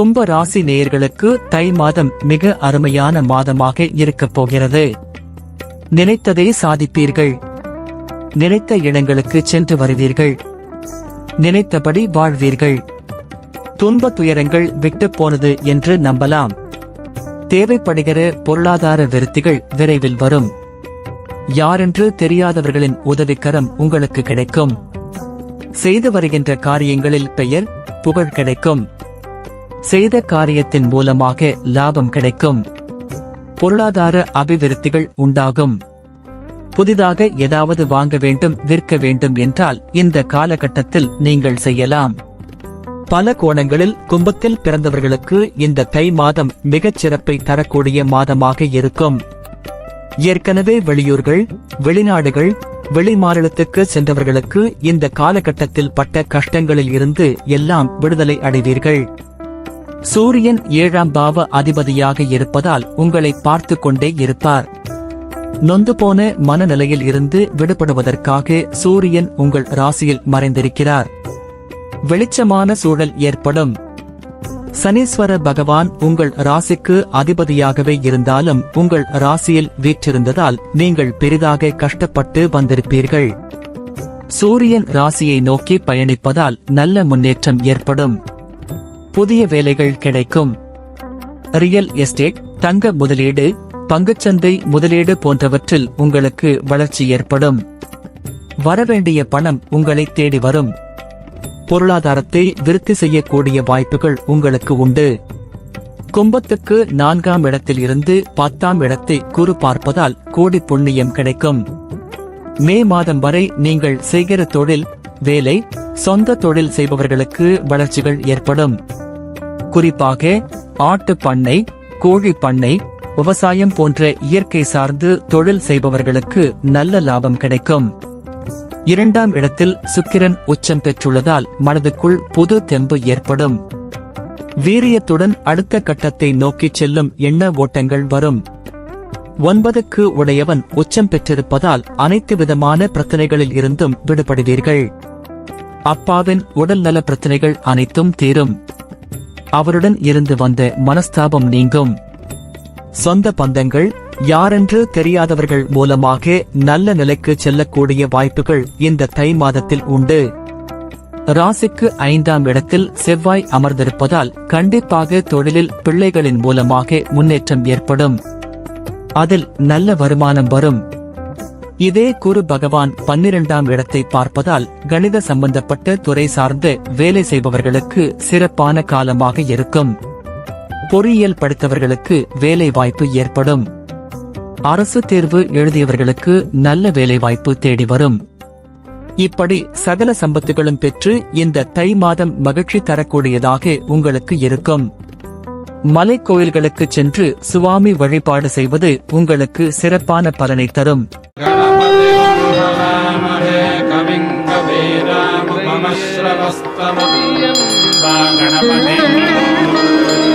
கும்ப ராசி நேயர்களுக்கு தை மாதம் மிக அருமையான மாதமாக இருக்கப் போகிறது. நினைத்ததை சாதிப்பீர்கள். நினைத்த இடங்களுக்கு சென்று வருவீர்கள். நினைத்தபடி வாழ்வீர்கள். துன்ப துயரங்கள் விட்டு போனது என்று நம்பலாம். தேவைப்படுகிற பொருளாதார விருத்திகள் விரைவில் வரும். யாரென்று தெரியாதவர்களின் உதவிக்கரம் உங்களுக்கு கிடைக்கும். செய்து வருகின்ற காரியங்களில் பெயர் புகழ் கிடைக்கும். செய்த காரியத்தின் மூலமாக லாபம் கிடைக்கும். பொருளாதார அபிவிருத்திகள் உண்டாகும். புதிதாக ஏதாவது வாங்க வேண்டும் விற்க வேண்டும் என்றால் இந்த காலகட்டத்தில் நீங்கள் செய்யலாம். பல கோணங்களில் கும்பத்தில் பிறந்தவர்களுக்கு இந்த தை மாதம் மிகச் சிறப்பை தரக்கூடிய மாதமாக இருக்கும். ஏற்கனவே வெளியூர்கள் வெளிநாடுகள் வெளிமாநிலத்துக்கு சென்றவர்களுக்கு இந்த காலகட்டத்தில் பட்ட கஷ்டங்களில் இருந்து எல்லாம் விடுதலை அடைவீர்கள். சூரியன் ஏழாம் பாவ அதிபதியாக இருப்பதால் உங்களை பார்த்து கொண்டே இருப்பார். நொந்து போன மனநிலையில் இருந்து விடுபடுவதற்காக சூரியன் உங்கள் ராசியில் மறைந்திருக்கிறார். வெளிச்சமான சூழல் ஏற்படும். சனீஸ்வர பகவான் உங்கள் ராசிக்கு அதிபதியாகவே இருந்தாலும் உங்கள் ராசியில் வீற்றிருந்ததால் நீங்கள் பெரிதாக கஷ்டப்பட்டு வந்திருப்பீர்கள். சூரியன் ராசியை நோக்கி பயணிப்பதால் நல்ல முன்னேற்றம் ஏற்படும். புதிய வேலைகள் கிடைக்கும். ரியல் எஸ்டேட் தங்க முதலீடு பங்குச்சந்தை முதலீடு போன்றவற்றில் உங்களுக்கு வளர்ச்சி ஏற்படும். வரவேண்டிய பணம் உங்களை தேடி வரும். பொருளாதாரத்தை விருத்தி செய்யக்கூடிய வாய்ப்புகள் உங்களுக்கு உண்டு. கும்பத்துக்கு நான்காம் இடத்தில் இருந்து பத்தாம் இடத்தை குறு பார்ப்பதால் கோடி புண்ணியம் கிடைக்கும். மே மாதம் வரை நீங்கள் செய்கிற தொழில் வேலை சொந்த தொழில் செய்பவர்களுக்கு வளர்ச்சிகள் ஏற்படும். குறிப்பாக ஆட்டு பண்ணை கோழி பண்ணை விவசாயம் போன்ற இயற்கை சார்ந்து தொழில் செய்பவர்களுக்கு நல்ல லாபம் கிடைக்கும். இரண்டாம் இடத்தில் சுக்கிரன் உச்சம் பெற்றுள்ளதால் மனதுக்குள் புது தெம்பு ஏற்படும். வீரியத்துடன் அடுத்த கட்டத்தை நோக்கிச் செல்லும் எண்ண ஓட்டங்கள் வரும். ஒன்பதுக்கு உடையவன் உச்சம் பெற்றிருப்பதால் அனைத்து விதமான பிரச்சனைகளில் இருந்தும் விடுபடுவீர்கள். அப்பாவின் உடல்நல பிரச்சனைகள் அனைத்தும் தீரும். அவருடன் இருந்து வந்த மனஸ்தாபம் நீங்கும். சொந்த பந்தங்கள் யாரென்று தெரியாதவர்கள் மூலமாக நல்ல நிலைக்கு செல்லக்கூடிய வாய்ப்புகள் இந்த தை மாதத்தில் உண்டு. ராசிக்கு ஐந்தாம் இடத்தில் செவ்வாய் அமர்ந்திருப்பதால் கண்டிப்பாக தொழிலில் பிள்ளைகளின் மூலமாக முன்னேற்றம் ஏற்படும். அதில் நல்ல வருமானம் வரும். இதே குரு பகவான் பன்னிரண்டாம் இடத்தை பார்ப்பதால் கணித சம்பந்தப்பட்ட துறை சார்ந்து வேலை செய்பவர்களுக்கு சிறப்பான காலமாக இருக்கும். பொறியியல் படித்தவர்களுக்கு வேலை வாய்ப்பு ஏற்படும். அரசு தேர்வு எழுதியவர்களுக்கு நல்ல வேலை வாய்ப்பு தேடி வரும். இப்படி சகல சம்பத்துகளும் பெற்று இந்த தை மாதம் மகிழ்ச்சி தரக்கூடியதாக உங்களுக்கு இருக்கும். மலை கோயில்களுக்கு சென்று சுவாமி வழிபாடு செய்வது உங்களுக்கு சிறப்பான பலனை தரும் गणपतिर्भवामहे